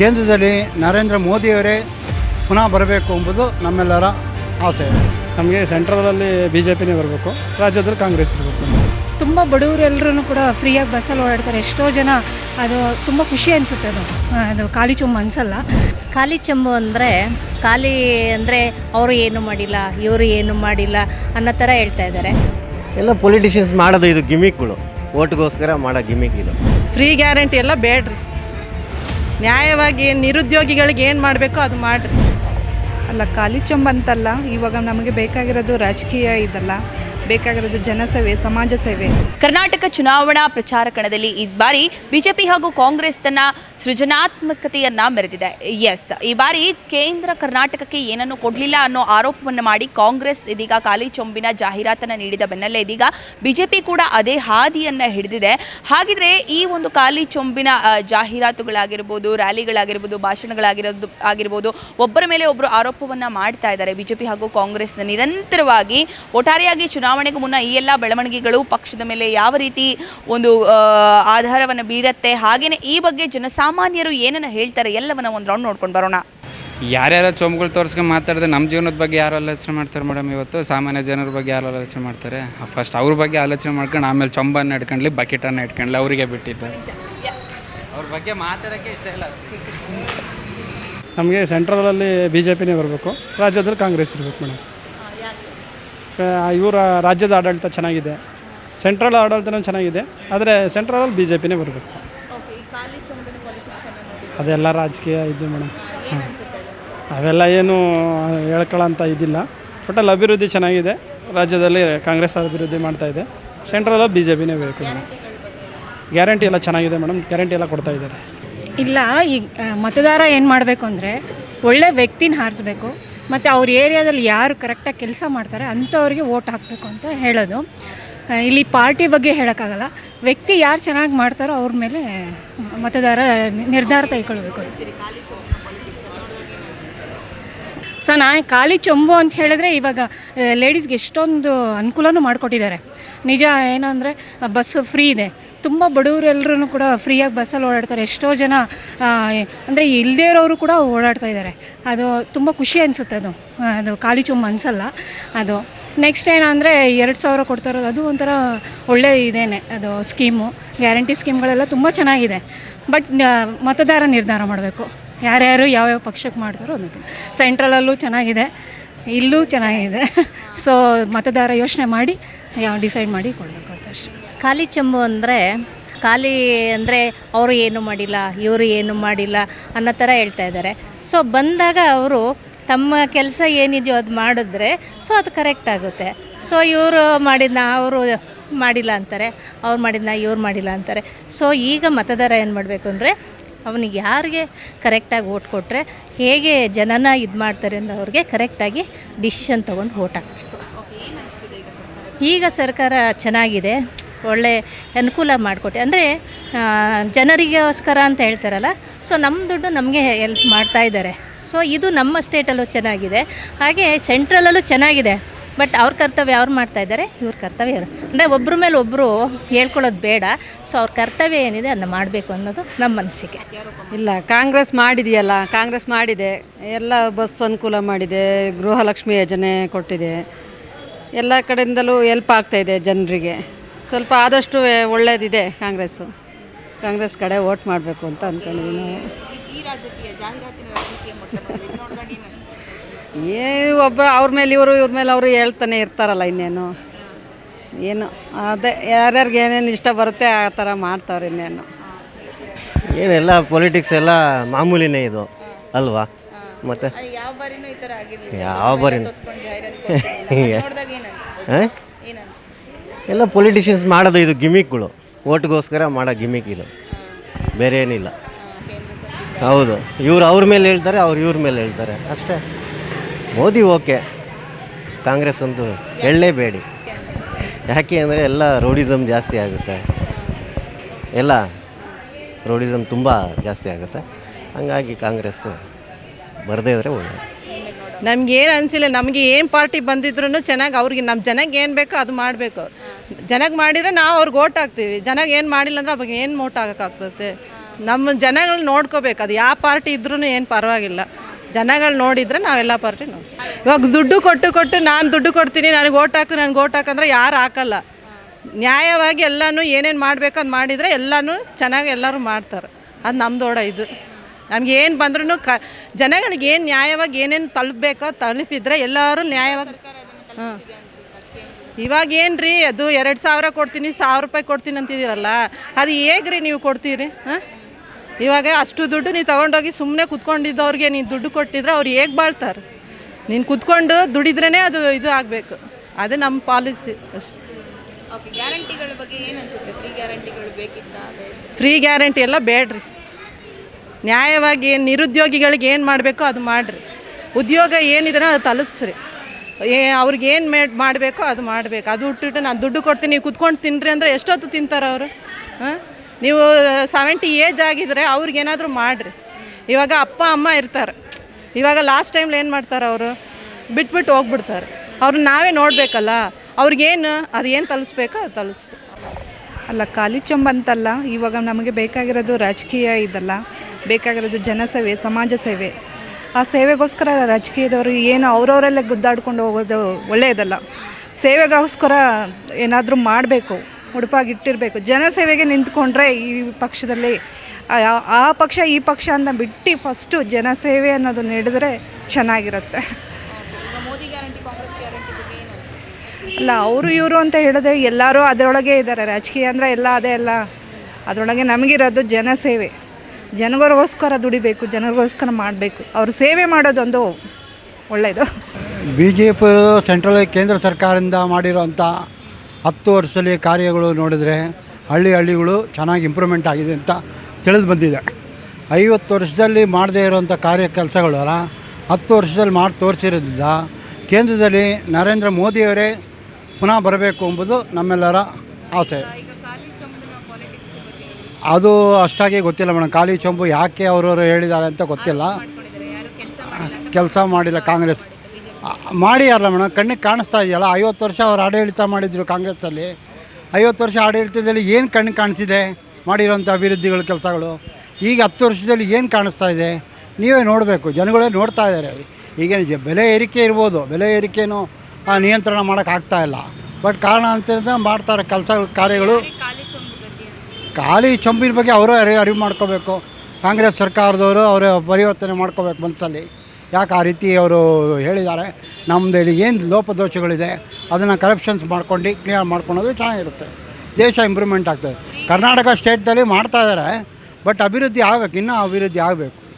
ಕೇಂದ್ರದಲ್ಲಿ ನರೇಂದ್ರ ಮೋದಿಯವರೇ ಪುನಃ ಬರಬೇಕು ಎಂಬುದು ನಮ್ಮೆಲ್ಲರ ಆಸೆ. ನಮಗೆ ಸೆಂಟ್ರಲಲ್ಲಿ ಬಿ ಜೆ ಪಿನೇ ಬರಬೇಕು ರಾಜ್ಯದಲ್ಲಿ ಕಾಂಗ್ರೆಸ್ ಇರಬೇಕು. ತುಂಬ ಬಡವರು ಎಲ್ಲರೂ ಕೂಡ ಫ್ರೀಯಾಗಿ ಬಸ್ಸಲ್ಲಿ ಓಡಾಡ್ತಾರೆ. ಎಷ್ಟೋ ಜನ ಅದು ತುಂಬ ಖುಷಿ ಅನಿಸುತ್ತೆ ಅದು. ಅದು ಖಾಲಿ ಚೊಂಬು ಅನಿಸಲ್ಲ. ಖಾಲಿ ಚೆಂಬು ಅಂದರೆ ಖಾಲಿ ಅಂದರೆ ಅವರು ಏನು ಮಾಡಿಲ್ಲ ಇವರು ಏನು ಮಾಡಿಲ್ಲ ಅನ್ನೋ ಥರ ಹೇಳ್ತಾ ಇದ್ದಾರೆ. ಎಲ್ಲ ಪೊಲಿಟಿಷಿಯನ್ಸ್ ಮಾಡೋದು ಇದು ಗಿಮಿಕ್ಗಳು. ಓಟ್ಗೋಸ್ಕರ ಮಾಡೋ ಗಿಮಿಕ್ ಇದು. ಫ್ರೀ ಗ್ಯಾರಂಟಿ ಎಲ್ಲ ಬೇಡ್ರಿ. ನ್ಯಾಯವಾಗಿ ನಿರುದ್ಯೋಗಿಗಳಿಗೆ ಏನು ಮಾಡಬೇಕೋ ಅದು ಮಾಡಿರಿ. ಅಲ್ಲ ಖಾಲಿ ಚೊಂಬಂತಲ್ಲ ಇವಾಗ ನಮಗೆ ಬೇಕಾಗಿರೋದು ರಾಜಕೀಯ ಇದಲ್ಲ. ಬೇಕಾಗಿರೋದು ಜನಸೇವೆ ಸಮಾಜ ಸೇವೆ. ಕರ್ನಾಟಕ ಚುನಾವಣಾ ಪ್ರಚಾರ ಕಣದಲ್ಲಿ ಈ ಬಾರಿ ಬಿಜೆಪಿ ಹಾಗೂ ಕಾಂಗ್ರೆಸ್ ತನ್ನ ಸೃಜನಾತ್ಮಕತೆಯನ್ನ ಮೆರೆದಿದೆ. ಎಸ್ ಈ ಬಾರಿ ಕೇಂದ್ರ ಕರ್ನಾಟಕಕ್ಕೆ ಏನನ್ನು ಕೊಡಲಿಲ್ಲ ಅನ್ನೋ ಆರೋಪವನ್ನು ಮಾಡಿ ಕಾಂಗ್ರೆಸ್ ಇದೀಗ ಖಾಲಿ ಚೊಂಬಿನ ಜಾಹೀರಾತನ್ನ ನೀಡಿದ ಬೆನ್ನಲ್ಲೇ ಇದೀಗ ಬಿಜೆಪಿ ಕೂಡ ಅದೇ ಹಾದಿಯನ್ನ ಹಿಡಿದಿದೆ. ಹಾಗಿದ್ರೆ ಈ ಒಂದು ಖಾಲಿ ಚೊಂಬಿನ ಜಾಹೀರಾತುಗಳಾಗಿರ್ಬೋದು, ರ್ಯಾಲಿಗಳಾಗಿರ್ಬೋದು, ಭಾಷಣಗಳಾಗಿರೋದು, ಆಗಿರ್ಬೋದು, ಒಬ್ಬರ ಮೇಲೆ ಒಬ್ಬರು ಆರೋಪವನ್ನ ಮಾಡ್ತಾ ಇದ್ದಾರೆ. ಬಿಜೆಪಿ ಹಾಗೂ ಕಾಂಗ್ರೆಸ್ ನಿರಂತರವಾಗಿ ಒಟ್ಟಾರೆಯಾಗಿ ಚುನಾವಣೆಗೂ ಮುನ್ನ ಈ ಎಲ್ಲ ಬೆಳವಣಿಗೆಗಳು ಪಕ್ಷದ ಮೇಲೆ ಯಾವ ರೀತಿ ಒಂದು ಆಧಾರವನ್ನು ಬೀರತ್ತೆ, ಹಾಗೇನೆ ಈ ಬಗ್ಗೆ ಜನಸಾಮಾನ್ಯರು ಏನನ್ನ ಹೇಳ್ತಾರೆ ಎಲ್ಲವನ್ನ ಒಂದು ರೌಂಡ್ ನೋಡ್ಕೊಂಡು ಬರೋಣ. ಯಾರ್ಯಾರ ಚೊಂಬುಗಳು ತೋರಿಸ್ಕೊಂಡು ಮಾತಾಡಿದ್ರೆ ನಮ್ಮ ಜೀವನದ ಬಗ್ಗೆ ಯಾರು ಆಲೋಚನೆ ಮಾಡ್ತಾರೆ ಮೇಡಮ್ ಇವತ್ತು? ಸಾಮಾನ್ಯ ಜನರ ಬಗ್ಗೆ ಯಾರು ಆಲೋಚನೆ ಮಾಡ್ತಾರೆ? ಫಸ್ಟ್ ಅವ್ರ ಬಗ್ಗೆ ಆಲೋಚನೆ ಮಾಡ್ಕೊಂಡು ಆಮೇಲೆ ಚೊಂಬನ್ನು ಇಟ್ಕೊಂಡ್ಲಿ ಬಕೆಟನ್ನು ಇಟ್ಕೊಂಡ್ಲಿ ಅವರಿಗೆ ಬಿಟ್ಟಿದ್ದು. ಅವ್ರ ಬಗ್ಗೆ ಮಾತಾಡೋಕ್ಕೆ ಇಷ್ಟ ಇಲ್ಲ ನಮಗೆ ಸೆಂಟ್ರಲಲ್ಲಿ ಬಿ ಜೆ ಪಿನೇ ಬರಬೇಕು ರಾಜ್ಯದಲ್ಲಿ ಕಾಂಗ್ರೆಸ್ ಇರಬೇಕು ಮೇಡಮ್ ಇವರ ರಾಜ್ಯದ ಆಡಳಿತ ಚೆನ್ನಾಗಿದೆ. ಸೆಂಟ್ರಲ್ ಆಡಳಿತನೂ ಚೆನ್ನಾಗಿದೆ ಆದರೆ ಸೆಂಟ್ರಲಲ್ಲಿ ಬಿ ಜೆ ಪಿನೇ ಬರಬೇಕು. ಅದೆಲ್ಲ ರಾಜಕೀಯ ಇದು ಮೇಡಮ್. ಅವೆಲ್ಲ ಏನು ಹೇಳ್ಕೊಳ್ಳೋಂಥ ಇದಿಲ್ಲ. ಒಟ್ಟಲ್ಲಿ ಅಭಿವೃದ್ಧಿ ಚೆನ್ನಾಗಿದೆ. ರಾಜ್ಯದಲ್ಲಿ ಕಾಂಗ್ರೆಸ್ ಅಭಿವೃದ್ಧಿ ಮಾಡ್ತಾ ಇದೆ. ಸೆಂಟ್ರಲಲ್ಲಿ ಬಿ ಜೆ ಪಿನೇ ಬೇಕು ಮೇಡಮ್. ಗ್ಯಾರಂಟಿ ಎಲ್ಲ ಚೆನ್ನಾಗಿದೆ ಮೇಡಮ್. ಗ್ಯಾರಂಟಿ ಎಲ್ಲ ಕೊಡ್ತಾ ಇದ್ದಾರೆ. ಇಲ್ಲ ಈಗ ಮತದಾರ ಏನು ಮಾಡಬೇಕು ಅಂದರೆ ಒಳ್ಳೆ ವ್ಯಕ್ತಿನ ಹಾರಿಸ್ಬೇಕು. ಮತ್ತು ಅವ್ರ ಏರಿಯಾದಲ್ಲಿ ಯಾರು ಕರೆಕ್ಟಾಗಿ ಕೆಲಸ ಮಾಡ್ತಾರೆ ಅಂಥವ್ರಿಗೆ ಓಟ್ ಹಾಕಬೇಕು ಅಂತ ಹೇಳೋದು. ಇಲ್ಲಿ ಪಾರ್ಟಿ ಬಗ್ಗೆ ಹೇಳೋಕ್ಕಾಗಲ್ಲ. ವ್ಯಕ್ತಿ ಯಾರು ಚೆನ್ನಾಗಿ ಮಾಡ್ತಾರೋ ಅವ್ರ ಮೇಲೆ ಮತದಾರ ನಿರ್ಧಾರ ತೆಗೆದುಕೊಳ್ಬೇಕು ಸೊ ನಾನು ಖಾಲಿ ಚೊಂಬು ಅಂತ ಹೇಳಿದ್ರೆ ಇವಾಗ ಲೇಡೀಸ್ಗೆ ಎಷ್ಟೊಂದು ಅನುಕೂಲನೂ ಮಾಡಿಕೊಟ್ಟಿದ್ದಾರೆ. ನಿಜ ಏನು ಅಂದರೆ ಬಸ್ಸು ಫ್ರೀ ಇದೆ. ತುಂಬ ಬಡವರು ಎಲ್ಲರೂ ಕೂಡ ಫ್ರೀಯಾಗಿ ಬಸ್ಸಲ್ಲಿ ಓಡಾಡ್ತಾರೆ. ಎಷ್ಟೋ ಜನ ಅಂದರೆ ಇಲ್ಲದೇ ಇರೋರು ಕೂಡ ಓಡಾಡ್ತಾ ಇದ್ದಾರೆ. ಅದು ತುಂಬ ಖುಷಿ ಅನಿಸುತ್ತೆ ಅದು. ಅದು ಖಾಲಿ ಚೊಂಬು ಅನಿಸಲ್ಲ. ಅದು ನೆಕ್ಸ್ಟ್ ಏನಂದರೆ ಎರಡು ಸಾವಿರ ಕೊಡ್ತಾ ಇರೋದು. ಅದು ಒಂಥರ ಒಳ್ಳೆ ಇದೇನೆ, ಅದು ಸ್ಕೀಮು ಗ್ಯಾರಂಟಿ ಸ್ಕೀಮ್ಗಳೆಲ್ಲ ತುಂಬ ಚೆನ್ನಾಗಿದೆ. ಬಟ್ ಮತದಾರ ನಿರ್ಧಾರ ಮಾಡಬೇಕು. ಯಾರ್ಯಾರು ಯಾವ್ಯಾವ ಪಕ್ಷಕ್ಕೆ ಮಾಡ್ತಾರೋ ಅದಕ್ಕೆ. ಸೆಂಟ್ರಲಲ್ಲೂ ಚೆನ್ನಾಗಿದೆ, ಇಲ್ಲೂ ಚೆನ್ನಾಗಿದೆ. ಸೊ ಮತದಾರ ಯೋಚನೆ ಮಾಡಿ ಯಾವ ಡಿಸೈಡ್ ಮಾಡಿ ಕೊಡಬೇಕು ಅಂತ ಅಷ್ಟೇ. ಖಾಲಿ ಚೆಂಬು ಅಂದರೆ, ಖಾಲಿ ಅಂದರೆ ಅವರು ಏನು ಮಾಡಿಲ್ಲ, ಇವರು ಏನು ಮಾಡಿಲ್ಲ ಅನ್ನೋ ಥರ ಹೇಳ್ತಾ ಇದ್ದಾರೆ. ಸೊ ಬಂದಾಗ ಅವರು ತಮ್ಮ ಕೆಲಸ ಏನಿದೆಯೋ ಅದು ಮಾಡಿದ್ರೆ ಸೊ ಅದು ಕರೆಕ್ಟ್ ಆಗುತ್ತೆ. ಸೊ ಇವರು ಮಾಡಿದ್ನ ಅವರು ಮಾಡಿಲ್ಲ ಅಂತಾರೆ, ಅವ್ರು ಮಾಡಿದ್ನ ಇವ್ರು ಮಾಡಿಲ್ಲ ಅಂತಾರೆ. ಸೊ ಈಗ ಮತದಾರ ಏನು ಮಾಡಬೇಕು ಅಂದರೆ ಅವನಿಗೆ ಯಾರಿಗೆ ಕರೆಕ್ಟಾಗಿ ಓಟ್ ಕೊಟ್ಟರೆ ಹೇಗೆ ಜನನ ಇದು ಮಾಡ್ತಾರೆ ಅನ್ನೋ ಅವ್ರಿಗೆ ಕರೆಕ್ಟಾಗಿ ಡಿಸಿಷನ್ ತೊಗೊಂಡು ಓಟ್ ಹಾಕಬೇಕು. ಈಗ ಸರ್ಕಾರ ಚೆನ್ನಾಗಿದೆ, ಒಳ್ಳೆ ಅನುಕೂಲ ಮಾಡಿಕೊಟ್ಟೆ, ಅಂದರೆ ಜನರಿಗೋಸ್ಕರ ಅಂತ ಹೇಳ್ತಾರಲ್ಲ, ಸೊ ನಮ್ಮ ದುಡ್ಡು ನಮಗೆ ಹೆಲ್ಪ್ ಮಾಡ್ತಾ ಇದ್ದಾರೆ. ಸೊ ಇದು ನಮ್ಮ ಸ್ಟೇಟಲ್ಲೂ ಚೆನ್ನಾಗಿದೆ, ಹಾಗೆ ಸೆಂಟ್ರಲಲ್ಲೂ ಚೆನ್ನಾಗಿದೆ. ಬಟ್ ಅವ್ರ ಕರ್ತವ್ಯ ಅವ್ರು ಮಾಡ್ತಾ ಇದ್ದಾರೆ ಇವ್ರ ಕರ್ತವ್ಯ ಇವರು. ಅಂದರೆ ಒಬ್ಬರ ಮೇಲೆ ಒಬ್ಬರು ಹೇಳ್ಕೊಳ್ಳೋದು ಬೇಡ ಸೊ ಅವ್ರ ಕರ್ತವ್ಯ ಏನಿದೆ ಅದನ್ನ ಮಾಡಬೇಕು ಅನ್ನೋದು ನಮ್ಮ ಮನಸ್ಸಿಗೆ. ಇಲ್ಲ ಕಾಂಗ್ರೆಸ್ ಮಾಡಿದೆಯಲ್ಲ ಕಾಂಗ್ರೆಸ್ ಮಾಡಿದೆ. ಎಲ್ಲ ಬಸ್ ಅನುಕೂಲ ಮಾಡಿದೆ ಗೃಹಲಕ್ಷ್ಮಿ ಯೋಜನೆ ಕೊಟ್ಟಿದೆ. ಎಲ್ಲ ಕಡೆಯಿಂದಲೂ ಎಲ್ಪ್ ಆಗ್ತಾಯಿದೆ ಜನರಿಗೆ. ಸ್ವಲ್ಪ ಆದಷ್ಟು ಒಳ್ಳೇದಿದೆ ಕಾಂಗ್ರೆಸ್ಸು. ಕಾಂಗ್ರೆಸ್ ಕಡೆ ಓಟ್ ಮಾಡಬೇಕು ಅಂತ ಅಂದ್ಕೊಂಡಿದ್ದೀವಿ ನಾವು ಒಬ್ಬರು ಒಬ್ಬ ಅವ್ರ ಮೇಲೆ ಇವರು ಇವ್ರ ಮೇಲೆ ಅವರು ಹೇಳ್ತಾನೆ ಇರ್ತಾರಲ್ಲ ಇನ್ನೇನು. ಏನು ಅದೇ ಯಾರ್ಯಾರಿಗೆ ಏನೇನು ಇಷ್ಟ ಬರುತ್ತೆ ಆ ಥರ ಮಾಡ್ತಾವ್ರೆ ಇನ್ನೇನು. ಏನೆಲ್ಲ ಪೊಲಿಟಿಕ್ಸ್ ಎಲ್ಲ ಮಾಮೂಲಿನೇ ಇದು ಅಲ್ವಾ? ಮತ್ತೆ? ಯಾವ ಬಾರಿನೂ ಈ ತರ ಆಗಿರ್ಲಿಲ್ಲ. ಯಾವ ಬಾರಿ ಎಲ್ಲ ಪೊಲಿಟಿಷಿಯನ್ಸ್ ಮಾಡೋದು ಇದು ಗಿಮಿಕ್ಗಳು. ಓಟ್ಗೋಸ್ಕರ ಮಾಡೋ ಗಿಮಿಕ್ ಇದು. ಬೇರೆ ಏನಿಲ್ಲ. ಹೌದು. ಇವ್ರು ಅವ್ರ ಮೇಲೆ ಹೇಳ್ತಾರೆ ಅವ್ರು ಇವ್ರ ಮೇಲೆ ಹೇಳ್ತಾರೆ. ಅಷ್ಟೇ. ಮೋದಿ ಓಕೆ. ಕಾಂಗ್ರೆಸ್ ಅಂತೂ ಹೇಳಲೇಬೇಡಿ ಯಾಕೆ ಅಂದರೆ ಎಲ್ಲ ರೋಡಿಸಮ್ ಜಾಸ್ತಿ ಆಗುತ್ತೆ. ಎಲ್ಲ ರೋಡಿಸಮ್ ತುಂಬ ಜಾಸ್ತಿ ಆಗುತ್ತೆ. ಹಂಗಾಗಿ ಕಾಂಗ್ರೆಸ್ಸು ಬರದೇ ಇದ್ರೆ ಒಳ್ಳೆಯದು ನಮ್ಗೆ ಏನು ಅನಿಸಿಲ್ಲ, ನಮಗೆ ಏನು ಪಾರ್ಟಿ ಬಂದಿದ್ರು ಚೆನ್ನಾಗಿ ಅವ್ರಿಗೆ ನಮ್ಮ ಜನಕ್ಕೆ ಏನು ಬೇಕೋ ಅದು ಮಾಡಬೇಕು. ಜನಕ್ಕೆ ಮಾಡಿದರೆ ನಾವು ಅವ್ರಿಗೆ ಓಟ್ ಹಾಕ್ತೀವಿ. ಜನಕ್ಕೆ ಏನು ಮಾಡಿಲ್ಲ ಅಂದ್ರೆ ಅವಾಗ ಏನು ಓಟ್ ಹಾಕೋಕ್ಕಾಗ್ತದೆ ನಮ್ಮ ಜನಗಳನ್ನ ನೋಡ್ಕೋಬೇಕು. ಅದು ಯಾವ ಪಾರ್ಟಿ ಇದ್ರೂ ಏನು ಪರವಾಗಿಲ್ಲ. ಜನಗಳು ನೋಡಿದರೆ ನಾವೆಲ್ಲ ಪಾರ್ಟಿ ನೋಡಿ ಇವಾಗ ದುಡ್ಡು ಕೊಟ್ಟು ಕೊಟ್ಟು ನಾನು ದುಡ್ಡು ಕೊಡ್ತೀನಿ, ನನಗೆ ಓಟ್ ಹಾಕು ನನಗೆ ಓಟ್ ಹಾಕಂದ್ರೆ ಯಾರು ಹಾಕಲ್ಲ. ನ್ಯಾಯವಾಗಿ ಎಲ್ಲನೂ ಏನೇನು ಮಾಡಬೇಕು ಅದು ಮಾಡಿದರೆ ಎಲ್ಲನೂ ಚೆನ್ನಾಗಿ ಎಲ್ಲರೂ ಮಾಡ್ತಾರೆ. ಅದು ನಮ್ದೋಡ ಇದು. ನಮ್ಗೆ ಏನು ಬಂದ್ರೂ ಕ ಜನಗಳಿಗೆ ಏನು ನ್ಯಾಯವಾಗಿ ಏನೇನು ತಲುಪಬೇಕೋ ತಲುಪಿದ್ರೆ ಎಲ್ಲರೂ ನ್ಯಾಯವಾಗಿ ಹಾಂ. ಇವಾಗ ಏನು ರೀ ಅದು ಎರಡು ಸಾವಿರ ಕೊಡ್ತೀನಿ, ಸಾವಿರ ರೂಪಾಯಿ ಕೊಡ್ತೀನಿ ಅಂತಿದ್ದೀರಲ್ಲ, ಅದು ಹೇಗ್ರಿ ನೀವು ಕೊಡ್ತೀರಿ? ಹಾಂ? ಇವಾಗ ಅಷ್ಟು ದುಡ್ಡು ನೀವು ತೊಗೊಂಡೋಗಿ ಸುಮ್ಮನೆ ಕುತ್ಕೊಂಡಿದ್ದವ್ರಿಗೆ ನೀನು ದುಡ್ಡು ಕೊಟ್ಟಿದ್ರೆ ಅವ್ರು ಹೇಗೆ ಬಾಳ್ತಾರೆ? ನೀನು ಕುತ್ಕೊಂಡು ದುಡಿದ್ರೇ ಅದು ಇದು ಆಗಬೇಕು. ಅದು ನಮ್ಮ ಪಾಲಿಸಿ ಅಷ್ಟೇ. ಗ್ಯಾರಂಟಿಗಳ ಬಗ್ಗೆ ಏನು ಅನ್ಸುತ್ತೆ? ಫ್ರೀ ಗ್ಯಾರಂಟಿಗಳು ಬೇಕಿತ್ತ ಫ್ರೀ ಗ್ಯಾರಂಟಿ ಎಲ್ಲ ಬೇಡ್ರಿ. ನ್ಯಾಯವಾಗಿ ಏನು ನಿರುದ್ಯೋಗಿಗಳಿಗೆ ಏನು ಮಾಡಬೇಕೋ ಅದು ಮಾಡಿರಿ. ಉದ್ಯೋಗ ಏನಿದ್ರೆ ಅದು ತಲುಪಿಸ್ರಿ. ಏ ಅವ್ರಿಗೆ ಏನು ಮೇಡ್ ಮಾಡಬೇಕೋ ಅದು ಮಾಡಬೇಕು. ಅದು ಹುಟ್ಟಿಟ್ಟು ನಾನು ದುಡ್ಡು ಕೊಡ್ತೀನಿ ನೀವು ಕುತ್ಕೊಂಡು ತಿನ್ನಿರಿ ಅಂದರೆ ಎಷ್ಟೊತ್ತು ತಿಂತಾರೆ ಅವರು? ಹಾಂ? ನೀವು ಸೆವೆಂಟಿ ಏಜ್ ಆಗಿದ್ರೆ ಅವ್ರಿಗೇನಾದರೂ ಮಾಡಿರಿ. ಇವಾಗ ಅಪ್ಪ, ಅಮ್ಮ ಇರ್ತಾರೆ. ಇವಾಗ ಲಾಸ್ಟ್ ಟೈಮ್ಲಿ ಏನು ಮಾಡ್ತಾರೆ ಅವರು? ಬಿಟ್ಬಿಟ್ಟು ಹೋಗ್ಬಿಡ್ತಾರೆ. ಅವ್ರನ್ನ ನಾವೇ ನೋಡಬೇಕಲ್ಲ. ಅವ್ರಿಗೇನು? ಅದು ಏನು ತಲುಪಿಸ್ಬೇಕೋ ಅದು ತಲುಪಿಸ್ಬೇಕು ಅಲ್ಲ, ಖಾಲಿ ಚೊಂಬ ಅಂತಲ್ಲ, ಇವಾಗ ನಮಗೆ ಬೇಕಾಗಿರೋದು ರಾಜಕೀಯ ಇದಲ್ಲ. ಬೇಕಾಗಿರೋದು ಜನಸೇವೆ ಸಮಾಜ ಸೇವೆ. ಆ ಸೇವೆಗೋಸ್ಕರ ರಾಜಕೀಯದವರು ಏನು ಅವರವರಲ್ಲೇ ಗುದ್ದಾಡ್ಕೊಂಡು ಹೋಗೋದು ಒಳ್ಳೆಯದಲ್ಲ. ಸೇವೆಗೋಸ್ಕರ ಏನಾದರೂ ಮಾಡಬೇಕು. ಉಡುಪಾಗಿಟ್ಟಿರಬೇಕು ಜನಸೇವೆಗೆ ನಿಂತ್ಕೊಂಡ್ರೆ ಈ ಪಕ್ಷದಲ್ಲಿ ಆ- ಆ ಪಕ್ಷ ಈ ಪಕ್ಷ ಅಂತ ಬಿಟ್ಟು ಫಸ್ಟು ಜನಸೇವೆ ಅನ್ನೋದು ನಡೆದರೆ ಚೆನ್ನಾಗಿರುತ್ತೆ. ಮೋದಿ ಗ್ಯಾರಂಟಿ ಕಾಂಗ್ರೆಸ್ ಗ್ಯಾರಂಟಿ ಬಗ್ಗೆ ಅಲ್ಲ ಅವರು ಇವರು ಅಂತ ಹೇಳಿದ್ರೆ ಎಲ್ಲರೂ ಅದರೊಳಗೆ ಇದ್ದಾರೆ ರಾಜಕೀಯ ಅಂದರೆ ಎಲ್ಲ ಅದೇ ಅಲ್ಲ. ಅದರೊಳಗೆ ನಮಗಿರೋದು ಜನಸೇವೆ. ಜನಗಳಿಗೋಸ್ಕರ ದುಡಿಬೇಕು ಜನರಿಗೋಸ್ಕರ ಮಾಡಬೇಕು. ಅವರು ಸೇವೆ ಮಾಡೋದೊಂದು ಒಳ್ಳೆಯದು ಬಿ ಜೆ ಪಿ ಸೆಂಟ್ರಲ್ ಕೇಂದ್ರ ಸರ್ಕಾರದಿಂದ ಮಾಡಿರೋಂಥ ಹತ್ತು ವರ್ಷದಲ್ಲಿ ಕಾರ್ಯಗಳು ನೋಡಿದರೆ ಹಳ್ಳಿ ಹಳ್ಳಿಗಳು ಚೆನ್ನಾಗಿ ಇಂಪ್ರೂವ್ಮೆಂಟ್ ಆಗಿದೆ ಅಂತ ತಿಳಿದು ಬಂದಿದೆ. ಐವತ್ತು ವರ್ಷದಲ್ಲಿ ಮಾಡದೇ ಇರೋಂಥ ಕಾರ್ಯ ಕೆಲಸಗಳಲ್ಲ ಹತ್ತು ವರ್ಷದಲ್ಲಿ ಮಾಡಿ ತೋರಿಸಿರೋದ್ರಿಂದ ಕೇಂದ್ರದಲ್ಲಿ ನರೇಂದ್ರ ಮೋದಿಯವರೇ ಪುನಃ ಬರಬೇಕು ಎಂಬುದು ನಮ್ಮೆಲ್ಲರ ಆಸೆ. ಅದು ಅಷ್ಟಾಗಿ ಗೊತ್ತಿಲ್ಲ ಮೇಡಮ್. ಖಾಲಿ ಚೊಂಬು ಯಾಕೆ ಅವರವರು ಹೇಳಿದ್ದಾರೆ ಅಂತ ಗೊತ್ತಿಲ್ಲ. ಕೆಲಸ ಮಾಡಿಲ್ಲ ಕಾಂಗ್ರೆಸ್. ಮಾಡಿಯಾರಲ್ಲ ಮೇಡಮ್, ಕಣ್ಣಿಗೆ ಕಾಣಿಸ್ತಾ ಇದೆಯಲ್ಲ, ಐವತ್ತು ವರ್ಷ ಅವ್ರು ಆಡಳಿತ ಮಾಡಿದ್ರು ಕಾಂಗ್ರೆಸ್ಸಲ್ಲಿ. ಐವತ್ತು ವರ್ಷ ಆಡಳಿತದಲ್ಲಿ ಏನು ಕಣ್ಣಿಗೆ ಕಾಣಿಸಿದೆ? ಮಾಡಿರೋಂಥ ಅಭಿವೃದ್ಧಿಗಳ, ಕೆಲಸಗಳು. ಈಗ ಹತ್ತು ವರ್ಷದಲ್ಲಿ ಏನು ಕಾಣಿಸ್ತಾ ಇದೆ? ನೀವೇ ನೋಡಬೇಕು, ಜನಗಳೇ ನೋಡ್ತಾ ಇದ್ದಾರೆ ಈಗೇನು ಬೆಲೆ ಏರಿಕೆ ಇರ್ಬೋದು. ಬೆಲೆ ಏರಿಕೆನೂ ನಿಯಂತ್ರಣ ಇಲ್ಲ. ಬಟ್ ಕಾರಣ ಅಂತ ಮಾಡ್ತಾರೆ ಕೆಲಸ ಕಾರ್ಯಗಳು. ಖಾಲಿ ಚಂಪಿನ ಬಗ್ಗೆ ಅವರೇ ಅರಿವು ಅರಿವು ಮಾಡ್ಕೋಬೇಕು. ಕಾಂಗ್ರೆಸ್ ಸರ್ಕಾರದವರು ಅವರೇ ಪರಿವರ್ತನೆ ಮಾಡ್ಕೋಬೇಕು ಮನಸ್ಸಲ್ಲಿ. ಯಾಕೆ ಆ ರೀತಿ ಅವರು ಹೇಳಿದ್ದಾರೆ? ನಮ್ಮದು ಏನು ಲೋಪದೋಷಗಳಿದೆ? ಅದನ್ನು ಕರಪ್ಷನ್ಸ್ ಮಾಡ್ಕೊಂಡು ಕ್ಲಿಯರ್ ಮಾಡ್ಕೊಳೋದು ಚೆನ್ನಾಗಿರುತ್ತೆ. ದೇಶ ಇಂಪ್ರೂವ್ಮೆಂಟ್ ಆಗ್ತದೆ. ಕರ್ನಾಟಕ ಸ್ಟೇಟ್ದಲ್ಲಿ ಮಾಡ್ತಾ ಇದ್ದಾರೆ ಬಟ್ ಅಭಿವೃದ್ಧಿ ಆಗಬೇಕು, ಇನ್ನೂ ಅಭಿವೃದ್ಧಿ ಆಗಬೇಕು.